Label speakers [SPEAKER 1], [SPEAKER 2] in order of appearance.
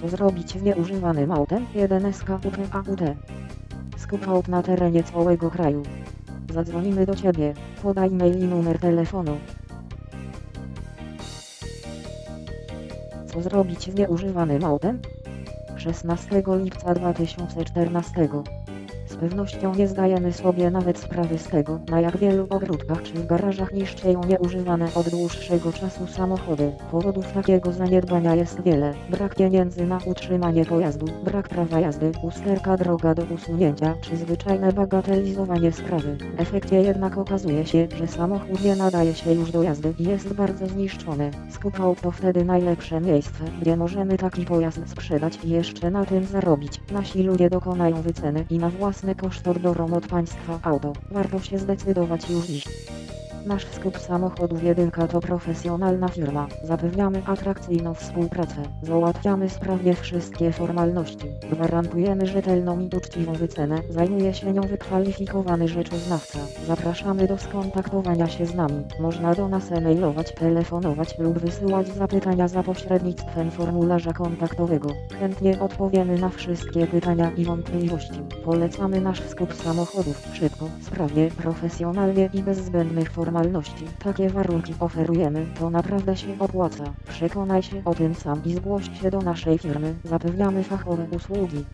[SPEAKER 1] Co zrobić z nieużywanym autem? 1 SKUP AUT. Skup aut na terenie całego kraju. Zadzwonimy do Ciebie. Podaj mail i numer telefonu. Co zrobić z nieużywanym autem? 16 lipca 2014. Pewnością nie zdajemy sobie nawet sprawy z tego, na jak wielu ogródkach czy garażach niszczeją nieużywane od dłuższego czasu samochody. Powodów takiego zaniedbania jest wiele. Brak pieniędzy na utrzymanie pojazdu, brak prawa jazdy, usterka droga do usunięcia, czy zwyczajne bagatelizowanie sprawy. W efekcie jednak okazuje się, że samochód nie nadaje się już do jazdy i jest bardzo zniszczony. Skup aut to wtedy najlepsze miejsce, gdzie możemy taki pojazd sprzedać i jeszcze na tym zarobić. Nasi ludzie dokonają wyceny i na własny koszt odbiorą od państwa auto. Warto się zdecydować już dziś. Nasz skup samochodów jedynka to profesjonalna firma. Zapewniamy atrakcyjną współpracę. Załatwiamy sprawnie wszystkie formalności. Gwarantujemy rzetelną i uczciwą wycenę. Zajmuje się nią wykwalifikowany rzeczoznawca. Zapraszamy do skontaktowania się z nami. Można do nas e-mailować, telefonować lub wysyłać zapytania za pośrednictwem formularza kontaktowego. Chętnie odpowiemy na wszystkie pytania i wątpliwości. Polecamy nasz skup samochodów. Szybko, sprawnie, profesjonalnie i bez zbędnych formalności. Takie warunki oferujemy, to naprawdę się opłaca. Przekonaj się o tym sam i zgłoś się do naszej firmy. Zapewniamy fachowe usługi.